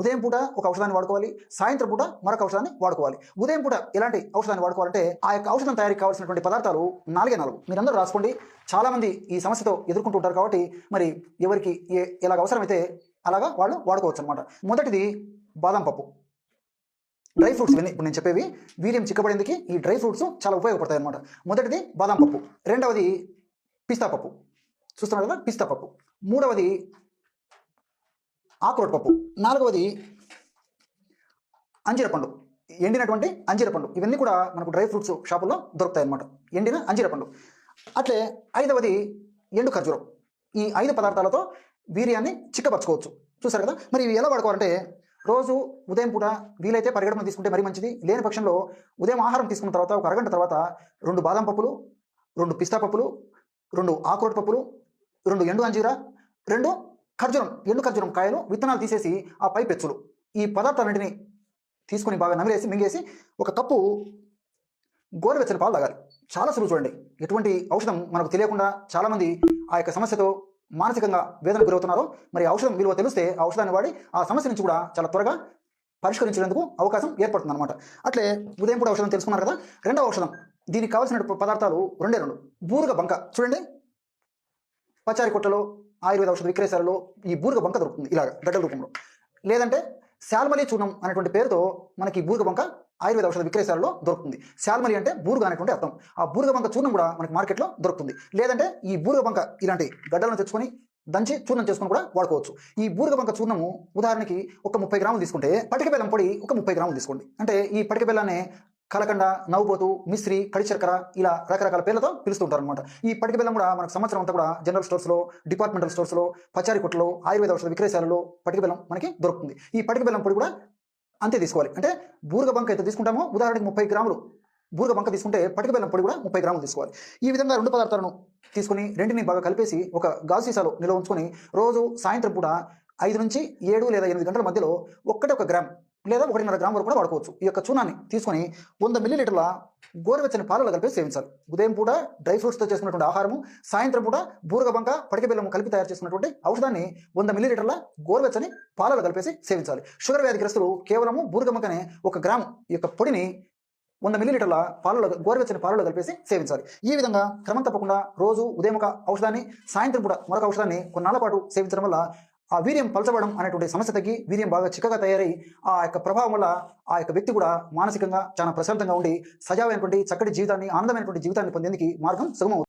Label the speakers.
Speaker 1: ఉదయం పూట ఒక ఔషధాన్ని వాడుకోవాలి సాయంత్రం పూట మరొక ఔషధాన్ని వాడుకోవాలి. ఉదయం పూట ఎలాంటి ఔషధాన్ని వాడుకోవాలంటే ఆ యొక్క ఔషధం తయారీకి కావాల్సినటువంటి పదార్థాలు నాలుగే నాలుగు. మీరందరూ రాసుకోండి. చాలామంది ఈ సమస్యతో ఎదుర్కొంటుంటారు కాబట్టి మరి ఎవరికి ఏ ఎలాగ అవసరమైతే అలాగా వాళ్ళు వాడుకోవచ్చు అనమాట మొదటిది బాదం పప్పు. డ్రై ఫ్రూట్స్ ఇవన్నీ ఇప్పుడు నేను చెప్పేవి వీర్యం చిక్కబడేందుకు ఈ డ్రై ఫ్రూట్స్ చాలా ఉపయోగపడతాయి అనమాట మొదటిది బాదం పప్పు. రెండవది పిస్తా పప్పు. చూస్తున్నారు కదా పిస్తా పప్పు. మూడవది ఆకురోట్ పప్పు. నాలుగవది అంజీర పండు. ఎండినటువంటి అంజీర పండు. ఇవన్నీ కూడా మనకు డ్రై ఫ్రూట్స్ షాపుల్లో దొరుకుతాయి అన్నమాట ఎండిన అంజీర పండు. అట్లే ఐదవది ఎండు ఖర్జూరం. ఈ ఐదు పదార్థాలతో వీర్యాన్ని చిక్కపరచుకోవచ్చు. చూసారు కదా? మరి ఇవి ఎలా వాడుకోవాలంటే రోజు ఉదయం పూట వీలైతే పరిగెడమ తీసుకుంటే మరీ మంచిది. లేని పక్షంలో ఉదయం ఆహారం తీసుకున్న తర్వాత ఒక అరగంట తర్వాత రెండు బాదం పప్పులు రెండు పిస్తా పప్పులు రెండు ఆకురోట్ పప్పులు రెండు ఎండు అంజీర రెండు ఖర్జూరం ఎండు ఖర్జూరం కాయలు విత్తనాలు తీసేసి ఆ పై పెచ్చులు. ఈ పదార్థాలన్నింటినీ తీసుకొని బాగా నమిలేసి మింగేసి ఒక కప్పు గోరువెచ్చని పాలు తాగాలి. చాలా సులువు చూడండి. ఎటువంటి ఔషధం మనకు తెలియకుండా చాలామంది ఆ యొక్క సమస్యతో మానసికంగా వేదనకు గురవుతున్నారు మరి ఔషధం విలువ తెలిస్తే ఆ ఔషధాన్ని వాడి ఆ సమస్య నుంచి కూడా చాలా త్వరగా పరిష్కరించేందుకు అవకాశం ఏర్పడుతుంది అనమాట అట్లే ఉదయం కూడా ఔషధం తెలుసుకున్నారు కదా రెండవ ఔషధం. దీనికి కావాల్సిన పదార్థాలు రెండే రెండు. బూరుగ బంక. చూడండి. పచారి కొట్టలో ఆయుర్వేద ఔషధ విక్రయశాలలో ఈ బూరుగ బంక దొరుకుతుంది ఇలాగ గడ్డల రూపంలో. లేదంటే శాల్మలి చూర్ణం అనేటువంటి పేరుతో మనకి ఈ బూరుగ బంక ఆయుర్వేద ఔషధ విక్రయశాలలో దొరుకుతుంది. శాల్మలి అంటే బూరుగ అనేటువంటి అర్థం. ఆ బూరుగ బంక చూర్ణం కూడా మనకి మార్కెట్లో దొరుకుతుంది. లేదంటే ఈ బూరుగ బంక ఇలాంటి గడ్డలను తెచ్చుకొని దంచి చూర్ణం చేసుకొని కూడా వాడుకోవచ్చు. ఈ బూరుగ బంక చూర్ణము ఉదాహరణకి ఒక ముప్పై గ్రాములు తీసుకుంటే పటిక బెల్లం పొడి ఒక ముప్పై గ్రాములు తీసుకోండి. అంటే ఈ పటిక బెల్లాన్ని కలకండ నవ్వుబోతు మిశ్రి కడిచర్కర ఇలా రకరకాల పేర్లతో పిలుస్తుంటారు అనమాట ఈ పటిక బెల్లం కూడా మనకు సంవత్సరం అంతా కూడా జనరల్ స్టోర్స్లో డిపార్ట్మెంటల్ స్టోర్స్లో పచారి కొట్టలో ఆయుర్వేద ఔషధ విక్రయశాలలో పటిక బెల్లం మనకి దొరుకుతుంది. ఈ పటిక బెల్లం పొడి కూడా అంతే తీసుకోవాలి. అంటే బూరగ బంక అయితే తీసుకుంటామో ఉదాహరణకి ముప్పై గ్రాములు బూరగ బంక తీసుకుంటే పటిక బెల్లం పొడి కూడా ముప్పై గ్రాములు తీసుకోవాలి. ఈ విధంగా రెండు పదార్థాలను తీసుకొని రెంటిని బాగా కలిపేసి ఒక గాజు సీసాలో నిల్వ ఉంచుకొని రోజు సాయంత్రం పూట ఐదు నుంచి ఏడు లేదా ఎనిమిది గంటల మధ్యలో ఒక్కటే ఒక గ్రామ్ లేదా ఒకటిన్నర గ్రామ్ వరకు కూడా వాడుకోవచ్చు. ఈ యొక్క చూనాన్ని తీసుకొని వంద మిల్లీలీటర్ల గోరువెచ్చని పాలలో కలిపి సేవించాలి. ఉదయం పూట డ్రై ఫ్రూట్స్తో చేసుకున్నటువంటి ఆహారము సాయంత్రం పూట బూరగబంక బంక బెల్లము కలిపి తయారు చేసినటువంటి ఔషధాన్ని వంద మిల్లీలీటర్ల గోరువెచ్చని పాలలో కలిపేసి సేవించాలి. షుగర్ వ్యాధిగ్రస్తులు కేవలము బూరగబంకనే ఒక గ్రాము ఈ యొక్క పొడిని వంద మిల్లీలీటర్ల పాలలో గోరువెచ్చని పాలలో కలిపేసి సేవించాలి. ఈ విధంగా క్రమం తప్పకుండా రోజు ఉదయం ఒక ఔషధాన్ని సాయంత్రం పూట మరొక ఔషధాన్ని కొన్నాళ్ళ పాటు సేవించడం వల్ల ఆ వీర్యం పలచబడం అనేటువంటి సమస్య తగ్గి వీర్యం బాగా చిక్కగా తయారై ఆ యొక్క ప్రభావం వల్ల ఆ యొక్క వ్యక్తి కూడా మానసికంగా చాలా ప్రశాంతంగా ఉండి సజావైనటువంటి చక్కటి జీవితాన్ని ఆనందమైనటువంటి జీవితాన్ని పొందేందుకు మార్గం సుగమవుతుంది.